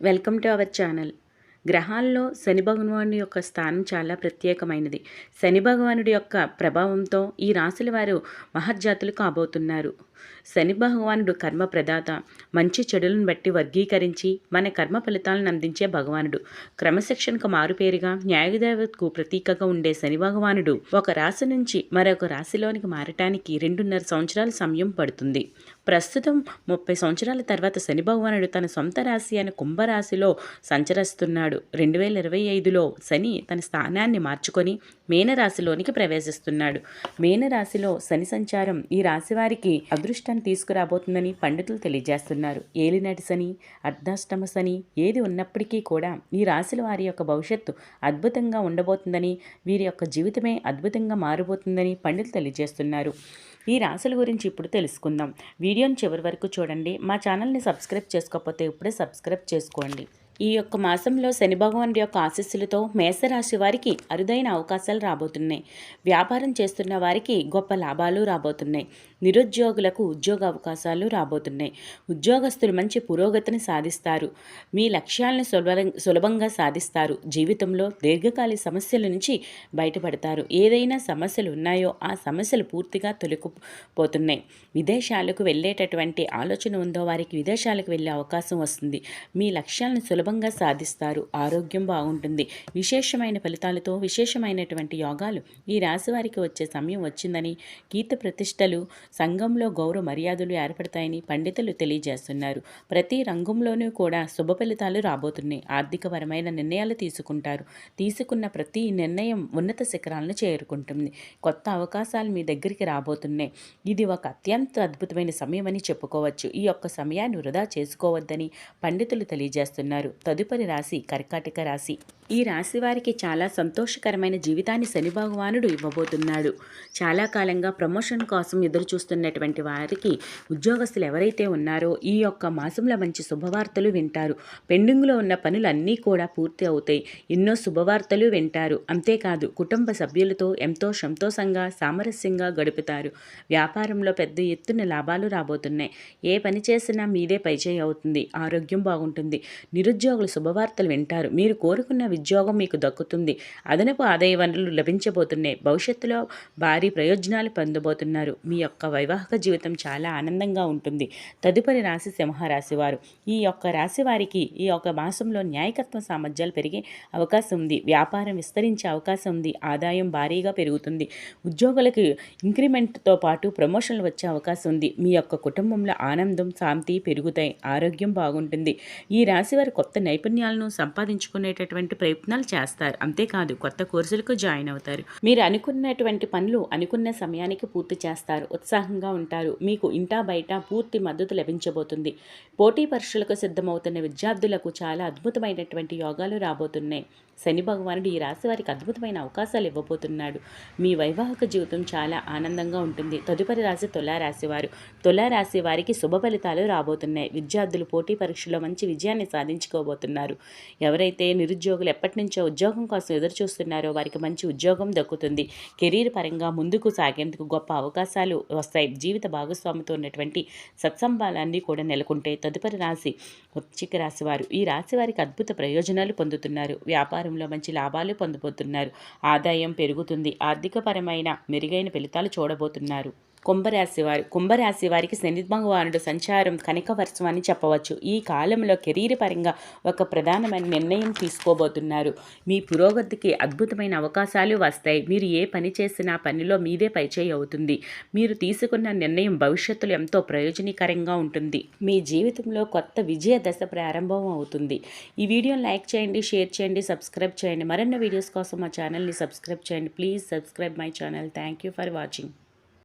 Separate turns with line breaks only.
Welcome to our channel. గ్రహాల్లో శని భగవానుడి యొక్క స్థానం చాలా ప్రత్యేకమైనది. శని భగవానుడి యొక్క ప్రభావంతో ఈ రాశుల వారు మహర్జాతులు కాబోతున్నారు. శని భగవానుడు కర్మ ప్రదాత. మంచి చెడులను బట్టి వర్గీకరించి మన కర్మ ఫలితాలను అందించే భగవానుడు. క్రమశిక్షణకు మారుపేరుగా న్యాయదేవతకు ప్రతీకగా ఉండే శని భగవానుడు ఒక రాశి నుంచి మరొక రాశిలోనికి మారటానికి రెండున్నర సంవత్సరాల సమయం పడుతుంది. ప్రస్తుతం ముప్పై సంవత్సరాల తర్వాత శని భగవానుడు తన సొంత రాశి అయిన కుంభరాశిలో సంచరిస్తున్నాడు. రెండు వేల ఇరవై ఐదులో శని తన స్థానాన్ని మార్చుకొని మేనరాశిలోనికి ప్రవేశిస్తున్నాడు. మేనరాశిలో శని సంచారం ఈ రాశి వారికి అదృష్టాన్ని తీసుకురాబోతుందని పండితులు తెలియజేస్తున్నారు. ఏలినాటి శని అర్ధాష్టమ శని ఏది ఉన్నప్పటికీ కూడా ఈ రాశుల వారి యొక్క భవిష్యత్తు అద్భుతంగా ఉండబోతుందని వీరి యొక్క జీవితమే అద్భుతంగా మారబోతుందని పండితులు తెలియజేస్తున్నారు. ఈ రాశుల గురించి ఇప్పుడు తెలుసుకుందాం. వీడియోని చివరి వరకు చూడండి. మా ఛానల్ని సబ్స్క్రైబ్ చేసుకోకపోతే ఇప్పుడే సబ్స్క్రైబ్ చేసుకోండి. ఈ యొక్క మాసంలో శని భగవానుడి యొక్క ఆశీస్సులతో మేషరాశి వారికి అరుదైన అవకాశాలు రాబోతున్నాయి. వ్యాపారం చేస్తున్న వారికి గొప్ప లాభాలు రాబోతున్నాయి. నిరుద్యోగులకు ఉద్యోగ అవకాశాలు రాబోతున్నాయి. ఉద్యోగస్తులు మంచి పురోగతిని సాధిస్తారు. మీ లక్ష్యాలను సులభ సులభంగా సాధిస్తారు. జీవితంలో దీర్ఘకాలిక సమస్యల నుంచి బయటపడతారు. ఏదైనా సమస్యలు ఉన్నాయో ఆ సమస్యలు పూర్తిగా తొలగిపోతున్నాయి. విదేశాలకు వెళ్ళేటటువంటి ఆలోచన ఉందో వారికి విదేశాలకు వెళ్ళే అవకాశం వస్తుంది. మీ లక్ష్యాలను సులభ సులభంగా సాధిస్తారు. ఆరోగ్యం బాగుంటుంది. విశేషమైన ఫలితాలతో విశేషమైనటువంటి యోగాలు ఈ రాశి వారికి వచ్చే సమయం వచ్చిందని గీత ప్రతిష్టలు సంఘంలో గౌరవ మర్యాదలు ఏర్పడతాయని పండితులు తెలియజేస్తున్నారు. ప్రతి రంగంలోనూ కూడా శుభ ఫలితాలు రాబోతున్నాయి. ఆర్థికపరమైన నిర్ణయాలు తీసుకుంటారు. తీసుకున్న ప్రతి నిర్ణయం ఉన్నత శిఖరాలను చేరుకుంటుంది. కొత్త అవకాశాలు మీ దగ్గరికి రాబోతున్నాయి. ఇది ఒక అత్యంత అద్భుతమైన సమయం అని చెప్పుకోవచ్చు. ఈ యొక్క సమయాన్ని వృధా చేసుకోవద్దని పండితులు తెలియజేస్తున్నారు. తదుపరి రాశి కర్కాటక రాశి. ఈ రాశి వారికి చాలా సంతోషకరమైన జీవితాన్ని శని భగవానుడు ఇవ్వబోతున్నాడు. చాలా కాలంగా ప్రమోషన్ కోసం ఎదురు చూస్తున్నటువంటి వారికి ఉద్యోగస్తులు ఎవరైతే ఉన్నారో ఈ యొక్క మాసంలో మంచి శుభవార్తలు వింటారు. పెండింగ్లో ఉన్న పనులు అన్నీ కూడా పూర్తి అవుతాయి. ఎన్నో శుభవార్తలు వింటారు. అంతేకాదు కుటుంబ సభ్యులతో ఎంతో సంతోషంగా సామరస్యంగా గడుపుతారు. వ్యాపారంలో పెద్ద ఎత్తున లాభాలు రాబోతున్నాయి. ఏ పని చేసినా మీదే పైచేయి అవుతుంది. ఆరోగ్యం బాగుంటుంది. నిరుద్యోగులు శుభవార్తలు వింటారు. మీరు కోరుకున్న ఉద్యోగం మీకు దక్కుతుంది. అదనపు ఆదాయ వనరులు లభించబోతున్నాయి. భవిష్యత్తులో భారీ ప్రయోజనాలు పొందబోతున్నారు. మీ యొక్క వైవాహిక జీవితం చాలా ఆనందంగా ఉంటుంది. తదుపరి రాశి సింహరాశి వారు ఈ యొక్క రాశి వారికి ఈ యొక్క మాసంలో న్యాయకత్వ సామర్థ్యాలు పెరిగే అవకాశం ఉంది. వ్యాపారం విస్తరించే అవకాశం ఉంది. ఆదాయం భారీగా పెరుగుతుంది. ఉద్యోగులకు ఇంక్రిమెంట్తో పాటు ప్రమోషన్లు వచ్చే అవకాశం ఉంది. మీ యొక్క కుటుంబంలో ఆనందం శాంతి పెరుగుతాయి. ఆరోగ్యం బాగుంటుంది. ఈ రాశి వారు కొత్త నైపుణ్యాలను సంపాదించుకునేటటువంటి ప్రయత్నాలు చేస్తారు. అంతేకాదు కొత్త కోర్సులకు జాయిన్ అవుతారు. మీరు అనుకున్నటువంటి పనులు అనుకున్న సమయానికి పూర్తి చేస్తారు. ఉత్సాహంగా ఉంటారు. మీకు ఇంటా బయట పూర్తి మద్దతు లభించబోతుంది. పోటీ పరీక్షలకు సిద్ధమవుతున్న విద్యార్థులకు చాలా అద్భుతమైనటువంటి యోగాలు రాబోతున్నాయి. శని భగవానుడు ఈ రాశి వారికి అద్భుతమైన అవకాశాలు ఇవ్వబోతున్నాడు. మీ వైవాహిక జీవితం చాలా ఆనందంగా ఉంటుంది. తదుపరి రాశి తులారాశి వారు. తులారాశి వారికి శుభ ఫలితాలు రాబోతున్నాయి. విద్యార్థులు పోటీ పరీక్షలో మంచి విజయాన్ని సాధించుకోబోతున్నారు. ఎవరైతే నిరుద్యోగులు ఎప్పటి నుంచో ఉద్యోగం కోసం ఎదురు చూస్తున్నారో వారికి మంచి ఉద్యోగం దక్కుతుంది. కెరీర్ పరంగా ముందుకు సాగేందుకు గొప్ప అవకాశాలు వస్తాయి. జీవిత భాగస్వామితో ఉన్నటువంటి సత్సంబాలన్నీ కూడా నెలకొంటే తదుపరి రాశి వృశ్చిక రాశి వారు. ఈ రాశి వారికి అద్భుత ప్రయోజనాలు పొందుతున్నారు. వ్యాపారంలో మంచి లాభాలు పొందబోతున్నారు. ఆదాయం పెరుగుతుంది. ఆర్థికపరమైన మెరుగైన ఫలితాలు చూడబోతున్నారు. కుంభరాశి వారు కుంభరాశి వారికి శని భగవానుడు సంచారం కనకవర్షం అని చెప్పవచ్చు. ఈ కాలంలో కెరీర్ పరంగా ఒక ప్రధానమైన నిర్ణయం తీసుకోబోతున్నారు. మీ పురోగతికి అద్భుతమైన అవకాశాలు వస్తాయి. మీరు ఏ పని చేసినా పనిలో మీదే పైచేయి అవుతుంది. మీరు తీసుకున్న నిర్ణయం భవిష్యత్తులో ఎంతో ప్రయోజనకరంగా ఉంటుంది. మీ జీవితంలో కొత్త విజయ దశ ప్రారంభం అవుతుంది. ఈ వీడియోని లైక్ చేయండి షేర్ చేయండి సబ్స్క్రైబ్ చేయండి. మరిన్ని వీడియోస్ కోసం మా ఛానల్ని సబ్స్క్రైబ్ చేయండి. Please subscribe my channel. Thank you for watching.